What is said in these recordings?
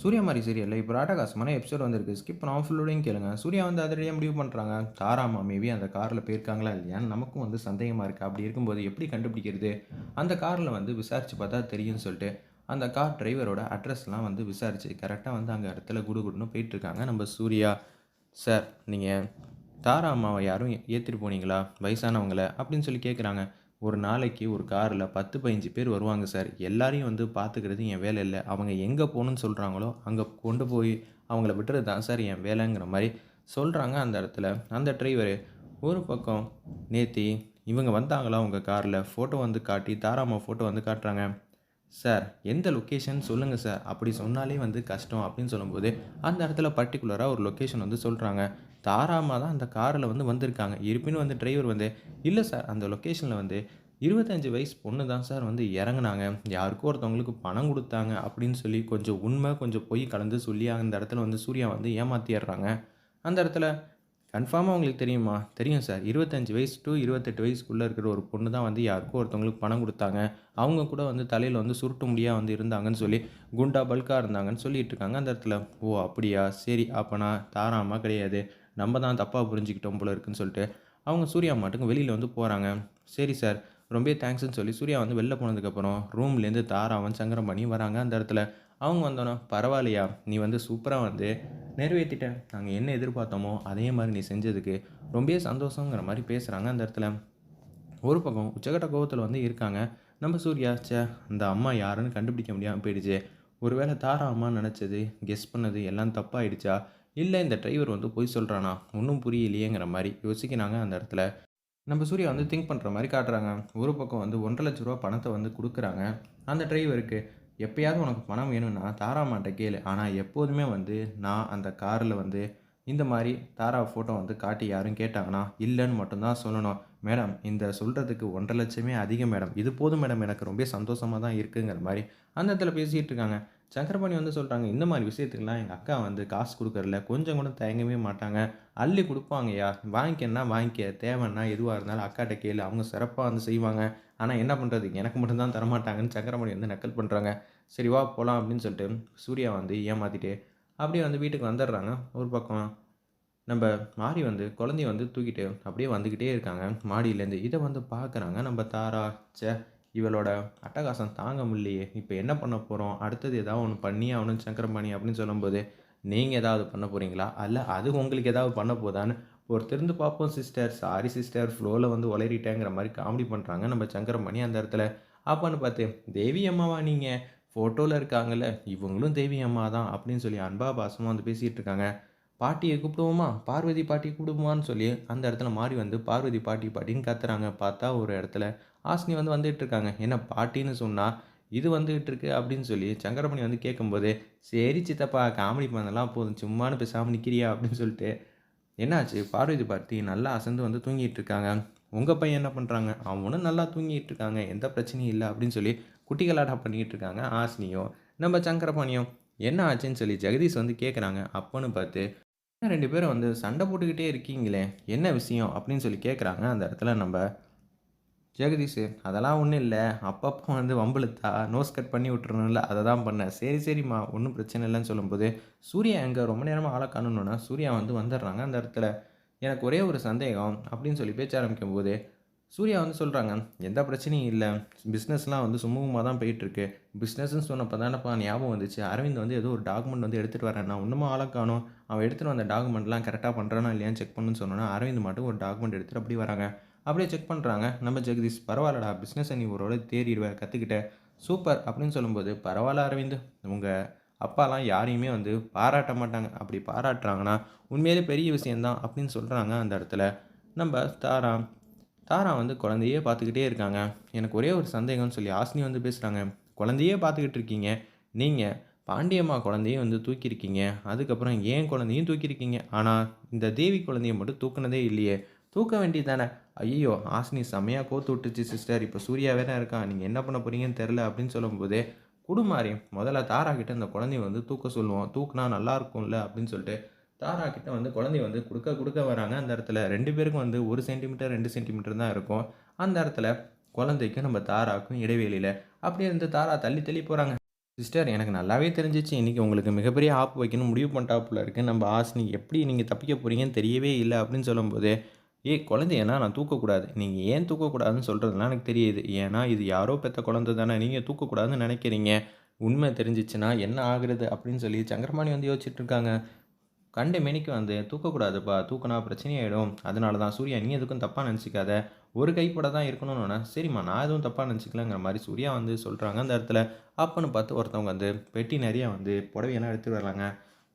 சூர்யா மாதிரி சீரியலில் இப்போ ராட்டகாசமான எபிசோட் வந்திருக்கு. ஸ்கிப் பண்ணாமல் ஃபுல்லோடையும் கேளுங்க. சூர்யா வந்து அதிலேயே முடிவு பண்ணுறாங்க தாராமா மேபி அந்த காரில் போயிருக்காங்களா இல்லையான்னு நமக்கும் வந்து சந்தேகமாக இருக்குது அப்படி இருக்கும்போது எப்படி கண்டுபிடிக்கிறது? அந்த காரில் வந்து விசாரித்து பார்த்தா தெரியும்னு சொல்லிட்டு அந்த கார் டிரைவரோட அட்ரஸ்லாம் வந்து விசாரிச்சு கரெக்டாக வந்து அங்கே இடத்துல குடுகுடுன்னு போயிட்டுருக்காங்க நம்ம சூர்யா. சார் நீங்கள் தாரா அம்மாவை யாரும் ஏற்றிட்டு போனீங்களா? வயசானவங்களை? அப்படின்னு சொல்லி கேட்குறாங்க ஒரு நாளைக்கு ஒரு காரில் பத்து பதினஞ்சு பேர் வருவாங்க சார். எல்லாரையும் வந்து பார்த்துக்கிறது என் வேலை இல்லை. அவங்க எங்கே போகணுன்னு சொல்கிறாங்களோ அங்கே கொண்டு போய் அவங்கள விட்டுறது தான் சார் என் வேலைங்கிற மாதிரி சொல்கிறாங்க அந்த இடத்துல. அந்த டிரைவர் ஒரு பக்கம் நேத்தி இவங்க வந்தாங்களா உங்கள் காரில்? ஃபோட்டோ வந்து காட்டி தாராமா ஃபோட்டோ வந்து காட்டுறாங்க. சார் எந்த லொக்கேஷன் சொல்லுங்கள் சார். அப்படி சொன்னாலே வந்து கஷ்டம் அப்படின்னு சொல்லும்போது அந்த இடத்துல பர்டிகுலராக ஒரு லொக்கேஷன் வந்து சொல்கிறாங்க தாராமாக தான் அந்த காரில் வந்து வந்திருக்காங்க. இருப்பினும் வந்து டிரைவர் வந்து இல்லை சார் அந்த லொக்கேஷனில் வந்து இருபத்தஞ்சி வயசு பொண்ணு தான் சார் வந்து இறங்குனாங்க. யாருக்கோ ஒருத்தவங்களுக்கு பணம் கொடுத்தாங்க அப்படின்னு சொல்லி கொஞ்சம் உண்மை கொஞ்சம் பொய் கலந்து சொல்லி அந்த இடத்துல வந்து சூர்யா வந்து ஏமாத்திடுறாங்க. அந்த இடத்துல கன்ஃபார்மாக உங்களுக்கு தெரியுமா? தெரியும் சார் இருபத்தஞ்சி வயசு டு இருபத்தெட்டு வயசுக்குள்ளே இருக்கிற ஒரு பொண்ணு தான் வந்து யாருக்கோ ஒருத்தவங்களுக்கு பணம் கொடுத்தாங்க. அவங்க கூட வந்து தலையில் வந்து சுருட்டு முடியாக வந்து இருந்தாங்கன்னு சொல்லி குண்டா பல்காக இருந்தாங்கன்னு சொல்லிட்டு இருக்காங்க அந்த இடத்துல. ஓ அப்படியா? சரி அப்போனா தாராமா கிடையாது. நம்ம தான் தப்பாக புரிஞ்சுக்கிட்டோம் போல இருக்குன்னு சொல்லிட்டு அவங்க சூர்யா மாட்டுக்கு வெளியில் வந்து போகிறாங்க சரி சார் ரொம்ப தேங்க்ஸ்ன்னு சொல்லி சூர்யா வந்து வெளில போனதுக்கப்புறம் ரூம்லேருந்து தாராவன் சங்கரம் பண்ணி வராங்க அந்த இடத்துல. அவங்க வந்தோன்னா பரவாயில்லையா நீ வந்து சூப்பராக வந்து நிறைவேற்றிட்ட நாங்கள் என்ன எதிர்பார்த்தோமோ அதே மாதிரி நீ செஞ்சதுக்கு ரொம்ப சந்தோஷங்கிற மாதிரி பேசுகிறாங்க அந்த இடத்துல. ஒரு பக்கம் உச்சகட்ட கோபத்தில் வந்து இருக்காங்க. நம்ம சூர்யா சே அந்த அம்மா யாருன்னு கண்டுபிடிக்க முடியாமல் போயிடுச்சு. ஒருவேளை தாரா அம்மா நினச்சது கெஸ் பண்ணது எல்லாம் தப்பாயிடுச்சா? இல்லை இந்த டிரைவர் வந்து பொய் சொல்கிறானா ஒன்றும் புரியலையேங்கிற மாதிரி யோசிக்கிறாங்க அந்த இடத்துல. நம்ம சூர்யா வந்து திங்க் பண்ணுற மாதிரி காட்டுறாங்க. ஒரு பக்கம் வந்து ஒன்றரை லட்ச ரூபா பணத்தை வந்து கொடுக்குறாங்க. அந்த டிரைவருக்கு எப்பயாவது உனக்கு பணம் வேணும்னா தாராமாட்ட கேளு. ஆனால் எப்போதுமே வந்து நான் அந்த காரில் வந்து இந்த மாதிரி தாரா ஃபோட்டோ வந்து காட்டி யாரும் கேட்டாங்கன்னா இல்லைன்னு மட்டும்தான் சொல்லணும். மேடம் இந்த சொல்கிறதுக்கு ஒன்றரை லட்சமே அதிகம் மேடம் இது போதும் மேடம் எனக்கு ரொம்ப சந்தோஷமாக தான் இருக்குங்கிற மாதிரி அந்த இடத்துல பேசிகிட்டு இருக்காங்க. சக்கரபாணி வந்து சொல்கிறாங்க இந்த மாதிரி விஷயத்துக்குலாம் எங்கள் அக்கா வந்து காசு கொடுக்கறல கொஞ்சம் கூட தயங்கவே மாட்டாங்க. அள்ளி கொடுப்பாங்கய்யா. வாங்கிக்கன்னா வாங்கிக்க. தேவைன்னா எதுவாக இருந்தாலும் அக்காட்ட கேளு. அவங்க சிறப்பாக வந்து செய்வாங்க. ஆனால் என்ன பண்ணுறது எனக்கு மட்டும்தான் தரமாட்டாங்கன்னு சக்கரபாணி வந்து நக்கல் பண்ணுறாங்க சரி வா போகலாம் அப்படின்னு சொல்லிட்டு சூர்யா வந்து ஏமாற்றிட்டு அப்படியே வந்து வீட்டுக்கு வந்துடுறாங்க. ஒரு பக்கம் நம்ம மாறி வந்து குழந்தைய வந்து தூக்கிட்டு அப்படியே வந்துக்கிட்டே இருக்காங்க. மாடியிலேருந்து இதை வந்து பார்க்குறாங்க. நம்ம தாரா சே இவளோட அட்டகாசம் தாங்க முடியலையே. இப்போ என்ன பண்ண போகிறோம் அடுத்தது ஏதாவது ஒன்று பண்ணி அவனு சங்கரமணி அப்படின்னு சொல்லும்போது நீங்கள் ஏதாவது பண்ண போகிறீங்களா அல்ல அது உங்களுக்கு ஏதாவது பண்ண போதான்னு ஒரு திருந்து பார்ப்போம் சிஸ்டர். Sorry sister. ஃப்ளோவில் வந்து உளறிட்டேங்கிற மாதிரி காமெடி பண்ணுறாங்க நம்ம சங்கரமணி அந்த இடத்துல. அப்போன்னு பார்த்து தேவி அம்மாவா நீங்கள் ஃபோட்டோவில் இருக்காங்கல்ல. இவங்களும் தேவி அம்மா தான் அப்படின்னு சொல்லி அன்பா பாசமாக வந்து பேசிகிட்டு இருக்காங்க. பாட்டியை கூப்பிடுவோமா? பார்வதி பாட்டி கூப்பிடுவோமான்னு சொல்லி அந்த இடத்துல மாறி வந்து பார்வதி பாட்டி பாட்டின்னு கத்துறாங்க. பார்த்தா ஒரு இடத்துல ஆசினி வந்து வந்துட்டு இருக்காங்க. என்ன பாட்டின்னு சொன்னால் இது வந்துகிட்டு இருக்கு அப்படின்னு சொல்லி சங்கரமணி வந்து கேட்கும்போது சரி சித்தப்பா காமெடி பண்ணலாம் போதும். சும்மானு பேசாமல் நிற்கிறியா அப்படின்னு சொல்லிட்டு என்னாச்சு? பார்வதி பாட்டி நல்லா அசந்து வந்து தூங்கிட்டு இருக்காங்க. உங்கள் பையன் என்ன பண்ணுறாங்க அவனும் நல்லா தூங்கிட்டு இருக்காங்க. எந்த பிரச்சனையும் இல்லை. அப்படின்னு சொல்லி குட்டிகளாட்டா பண்ணிக்கிட்டு இருக்காங்க ஆசினியும் நம்ம சங்கரபாணியும் என்ன ஆச்சுன்னு சொல்லி ஜெகதீஷ் வந்து கேட்குறாங்க அப்போன்னு பார்த்து ரெண்டு பேரும் வந்து சண்டை போட்டுக்கிட்டே இருக்கீங்களே? என்ன விஷயம்? அப்படின்னு சொல்லி கேட்குறாங்க அந்த இடத்துல நம்ம ஜெகதீஷ் அதெல்லாம் ஒன்றும் இல்லை. அப்பப்போ வந்து வம்பிழுத்தா நோஸ் கட் பண்ணி விட்டுறணும்ல. அதை தான் பண்ணேன். சரி சரிம்மா. ஒன்றும் பிரச்சனை இல்லைன்னு சொல்லும்போது சூர்யா எங்கே? ரொம்ப நேரமாக ஆளை காணணுன்னா சூர்யா வந்து வந்துடுறாங்க. அந்த இடத்துல எனக்கு ஒரே ஒரு சந்தேகம் அப்படின்னு சொல்லி பேச்ச ஆரம்பிக்கும் போது சூர்யா வந்து சொல்கிறாங்க எந்த பிரச்சனையும் இல்லை. பிஸ்னஸ்லாம் வந்து சுமூகமாக தான் போயிட்டுருக்கு. பிஸ்னஸ்ன்னு சொன்னப்போ தானப்பா ஞாபகம் வந்துச்சு. அரவிந்த் வந்து ஏதோ ஒரு டாக்குமெண்ட் வந்து எடுத்துகிட்டு வரேன் நான் இன்னமும் ஆளை காணும். அவன் எடுத்துகிட்டு வந்த டாக்குமெண்ட்லாம் கரெக்டாக பண்ணுறானா இல்லையான்னு செக் பண்ணுன்னு சொன்னோன்னா அரவிந்த் மட்டும் ஒரு டாக்குமெண்ட் எடுத்துகிட்டு அப்படி வராங்க. அப்படியே செக் பண்ணுறாங்க நம்ம ஜெகதீஷ் பரவாயில்லடா பிஸ்னஸை நீ ஒரு தேறிடுவேன் கற்றுக்கிட்ட சூப்பர் அப்படின்னு சொல்லும்போது பரவாயில்ல அரவிந்த். உங்கள் அப்பாலாம் யாரையுமே வந்து பாராட்ட மாட்டாங்க. அப்படி பாராட்டுறாங்கன்னா உண்மையிலே பெரிய விஷயந்தான் அப்படின்னு சொல்கிறாங்க அந்த இடத்துல. நம்ம தாரா தாரா வந்து குழந்தையே பார்த்துக்கிட்டே இருக்காங்க. எனக்கு ஒரே ஒரு சந்தேகம்னு சொல்லி ஆசினி வந்து பேசுகிறாங்க குழந்தையே பார்த்துக்கிட்டு இருக்கீங்க. நீங்கள் பாண்டியம்மா குழந்தையும் வந்து தூக்கியிருக்கீங்க. அதுக்கப்புறம் ஏன் குழந்தையும் தூக்கியிருக்கீங்க? ஆனால் இந்த தேவி குழந்தைய மட்டும் தூக்குனதே இல்லையே. தூக்க வேண்டியதானே ஐயோ ஆசினி செம்மையாக கோத்து விட்டுச்சு சிஸ்டர் இப்போ சூர்யாவே தான் இருக்கான் நீங்கள் என்ன பண்ண போகிறீங்கன்னு தெரில அப்படின்னு சொல்லும்போது குடுமாரி முதல்ல தாரா கிட்ட இந்த குழந்தைய வந்து தூக்க சொல்லுவோம். தூக்குனா நல்லா இருக்கும்ல அப்படின்னு சொல்லிட்டு தாரா கிட்ட வந்து குழந்தை வந்து கொடுக்க கொடுக்க வராங்க. அந்த இடத்துல ரெண்டு பேருக்கும் வந்து ஒரு சென்டிமீட்டர் ரெண்டு சென்டிமீட்டர் தான் இருக்கும். அந்த இடத்துல குழந்தைக்கும் நம்ம தாராக்கும் இடைவெளியில் அப்படியே இருந்து தாரா தள்ளி தள்ளி போகிறாங்க சிஸ்டர் எனக்கு நல்லாவே தெரிஞ்சிச்சு. இன்றைக்கி உங்களுக்கு மிகப்பெரிய ஆப் வைக்கணும் முடிவு பண்ணிட்டாப்புல இருக்குது நம்ம ஆசினி எப்படி நீங்கள் தப்பிக்க போகிறீங்கன்னு தெரியவே இல்லை அப்படின்னு சொல்லும்போது ஏய் குழந்தையனா? நான் தூக்கக்கூடாது. நீங்கள் ஏன் தூக்கக்கூடாதுன்னு சொல்கிறதுலாம் எனக்கு தெரியுது. ஏன்னா இது யாரோ பெற்ற குழந்தை தானே. நீங்கள் தூக்கக்கூடாதுன்னு நினைக்கிறீங்க. உண்மை தெரிஞ்சிச்சுன்னா என்ன ஆகுறது? அப்படின்னு சொல்லி சங்கரமாணி வந்து யோசிச்சுட்டு இருக்காங்க. கண்டு மேனிக்கு வந்து தூக்கக்கூடாதுப்பா தூக்கினா பிரச்சனையாயிடும். அதனால தான் சூர்யா நீ எதுக்கும் தப்பாக நினச்சிக்காத. ஒரு கைப்பட தான் இருக்கணும்னு சரிம்மா நான் எதுவும் தப்பாக நினச்சிக்கலங்கிற மாதிரி சூர்யா வந்து சொல்கிறாங்க அந்த இடத்துல அப்பன்னு பார்த்து ஒருத்தவங்க வந்து பெட்டி நிறைய வந்து புடவையெல்லாம் எடுத்துகிட்டு வராங்க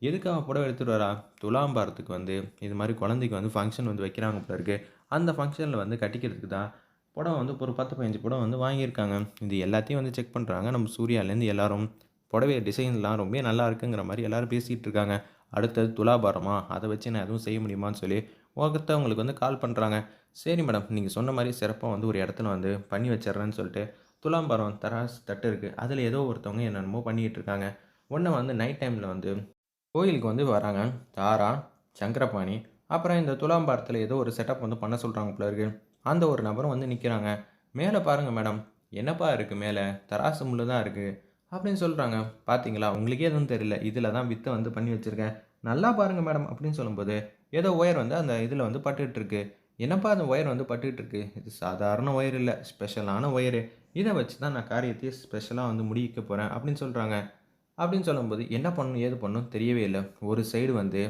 எதுக்காக புடவை எடுத்துகிட்டு வரா? துலாம்பாரத்துக்கு வந்து இது மாதிரி குழந்தைக்கு வந்து ஃபங்க்ஷன் வந்து வைக்கிறாங்க போல இருக்குது அந்த ஃபங்க்ஷனில் வந்து கட்டிக்கிறதுக்கு தான் புடவை வந்து ஒரு பத்து பதினஞ்சு புடவை வந்து வாங்கியிருக்காங்க. இது எல்லாத்தையும் வந்து செக் பண்ணுறாங்க நம்ம சூர்யாலேருந்து எல்லாரும் புடவை டிசைன்லாம் ரொம்ப நல்லா இருக்குங்கிற மாதிரி எல்லாரும் பேசிகிட்டு இருக்காங்க. அடுத்தது துலாபாரமா அதை வச்சு நான் எதுவும் செய்ய முடியுமான்னு சொல்லி ஒருத்தவங்களுக்கு வந்து கால் பண்ணுறாங்க சரி மேடம் நீங்கள் சொன்ன மாதிரி சிறப்பாக வந்து ஒரு இடத்துல வந்து பண்ணி வச்சிட்றேன்னு சொல்லிட்டு துலாம்பரம் தராஸ் தட்டு இருக்குது அதில் ஏதோ ஒருத்தவங்க என்னென்னமோ பண்ணிக்கிட்டு இருக்காங்க. ஒன்று வந்து நைட் டைமில் வந்து கோயிலுக்கு வந்து வராங்க. தாரா சங்கரபாணி அப்புறம் இந்த துலாம்பாரத்தில் ஏதோ ஒரு செட்டப் வந்து பண்ண சொல்கிறாங்க போல இருக்கு. அந்த ஒரு நபரும் வந்து நிற்கிறாங்க மேலே பாருங்கள் மேடம் என்னப்பா இருக்குது மேலே? தராசு முள்ளு தான் இருக்குது அப்படின்னு சொல்கிறாங்க பார்த்தீங்களா உங்களுக்கே எதுவும் தெரியல. இதில் தான் வித்தை வந்து பண்ணி வச்சுருக்கேன். நல்லா பாருங்கள் மேடம் அப்படின்னு சொல்லும்போது ஏதோ ஒயர் வந்து அந்த இதில் வந்து பட்டுட்டு என்னப்பா அந்த ஒயர் வந்து பட்டுட்டு இது சாதாரண ஒயர் இல்லை. ஸ்பெஷலான ஒயரு. இதை வச்சு தான் நான் காரியத்தையே ஸ்பெஷலாக வந்து முடிக்க போகிறேன் அப்படின்னு சொல்கிறாங்க அப்படின்னு சொல்லும்போது என்ன பண்ணணும் ஏது பண்ணணும் தெரியவே இல்லை. ஒரு சைடு வந்து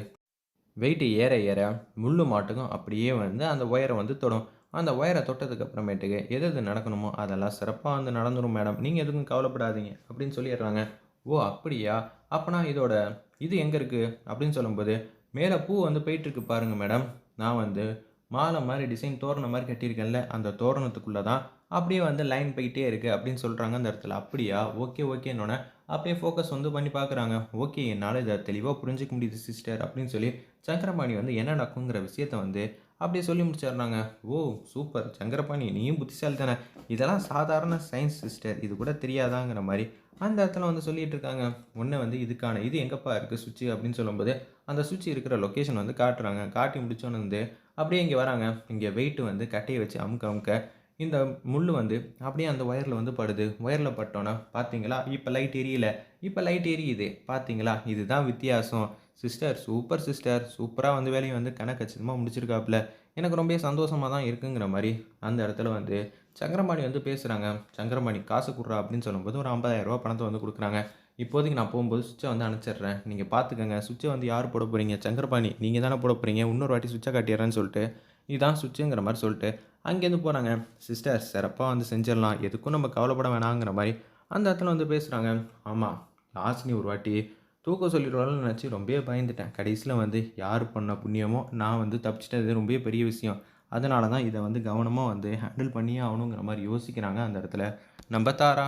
வெயிட்டு ஏற ஏற முள்ளு மாட்டுக்கும் அப்படியே வந்து அந்த ஒயரை வந்து தொடும். அந்த ஒயரை தொட்டதுக்கு அப்புறமேட்டுக்கு எது எது நடக்கணுமோ அதெல்லாம் சிறப்பாக வந்து நடந்துடும் மேடம். நீங்கள் எதுக்கும் கவலைப்படாதீங்க அப்படின்னு சொல்லிடுறாங்க. ஓ அப்படியா? அப்போனா இதோட இது எங்கே இருக்குது அப்படின்னு சொல்லும்போது மேலே பூ வந்து போயிட்டுருக்கு பாருங்கள் மேடம். நான் வந்து மாலை மாதிரி டிசைன் தோரணம் மாதிரி கட்டியிருக்கேன்ல அந்த தோரணத்துக்குள்ளே தான் அப்படியே வந்து லைன் போயிட்டே இருக்குது அப்படின்னு சொல்கிறாங்க அந்த இடத்துல. அப்படியா? ஓகே ஓகேன்னொன்னே அப்படியே ஃபோக்கஸ் வந்து பண்ணி பார்க்குறாங்க. ஓகே என்னால் இதை தெளிவாக புரிஞ்சிக்க முடியுது சிஸ்டர் அப்படின்னு சொல்லி சங்கரபாணி வந்து என்ன நடக்குங்கிற விஷயத்த வந்து அப்படியே சொல்லி முடிச்சிடுறாங்க. ஓ சூப்பர். சங்கரபாணி நீயும் புத்திசாலி தானே இதெல்லாம் சாதாரண சயின்ஸ் சிஸ்டர் இது கூட தெரியாதாங்கிற மாதிரி அந்த இடத்துல வந்து சொல்லிட்டு இருக்காங்க. ஒன்று வந்து இதுக்கான இது எங்கப்பா இருக்குது சுவிட்சு அப்படின்னு சொல்லும்போது அந்த சுவிட்ச் இருக்கிற லொக்கேஷன் வந்து காட்டுறாங்க. காட்டி முடிச்சோன்னு வந்து அப்படியே இங்கே வராங்க. இங்கே வெயிட்டு வந்து கட்டையை வச்சு அமுக்க அமுக்க இந்த முள் வந்து அப்படியே அந்த ஒயரில் வந்து படுது. ஒயரில் பட்டோன்னா பார்த்தீங்களா இப்போ லைட் எரியல. இப்போ லைட் எரியுது. பார்த்தீங்களா இதுதான் வித்தியாசம். சிஸ்டர் சூப்பர் சிஸ்டர் சூப்பராக வந்து வேலையை வந்து கணக்கு கச்சிதமாக முடிச்சிருக்காப்புல எனக்கு ரொம்ப சந்தோஷமாக தான் இருக்குங்கிற மாதிரி அந்த இடத்துல வந்து சங்கரபாணி வந்து பேசுகிறாங்க சங்கரபாணி காசு கொடுறா அப்படின்னு சொல்லும்போது ஒரு ஐம்பதாயிரரூபா பணத்தை வந்து கொடுக்குறாங்க. இப்போதைக்கு நான் போகும்போது சுவிட்சை வந்து அனுப்பிச்சிடுறேன். நீங்கள் பார்த்துக்கங்க சுவிட்சை வந்து யார் போட போகிறீங்க சங்கரபாணி நீங்கள் தானே போட போகிறீங்க இன்னொரு வாட்டி சுவிட்சை காட்டிடுறேன்னு சொல்லிட்டு. இதுதான் சுவிட்சுங்கிற மாதிரி சொல்லிட்டு அங்கேருந்து போகிறாங்க சிஸ்டர் சிறப்பாக வந்து செஞ்சிடலாம். எதுக்கும் நம்ம கவலைப்பட வேணாங்கிற மாதிரி அந்த இடத்துல வந்து பேசுகிறாங்க ஆமாம் லாஸ்ட்னி ஒரு வாட்டி தூக்க சொல்லிடுவாங்கன்னு நினச்சி ரொம்பவே பயந்துட்டேன். கடைசியில் வந்து யார் பண்ண புண்ணியமோ நான் வந்து தப்பிச்சிட்டது ரொம்பவே பெரிய விஷயம். அதனால தான் இதை வந்து கவனமாக வந்து ஹேண்டில் பண்ணியே ஆகணுங்கிற மாதிரி யோசிக்கிறாங்க அந்த இடத்துல. நம்ம தாரா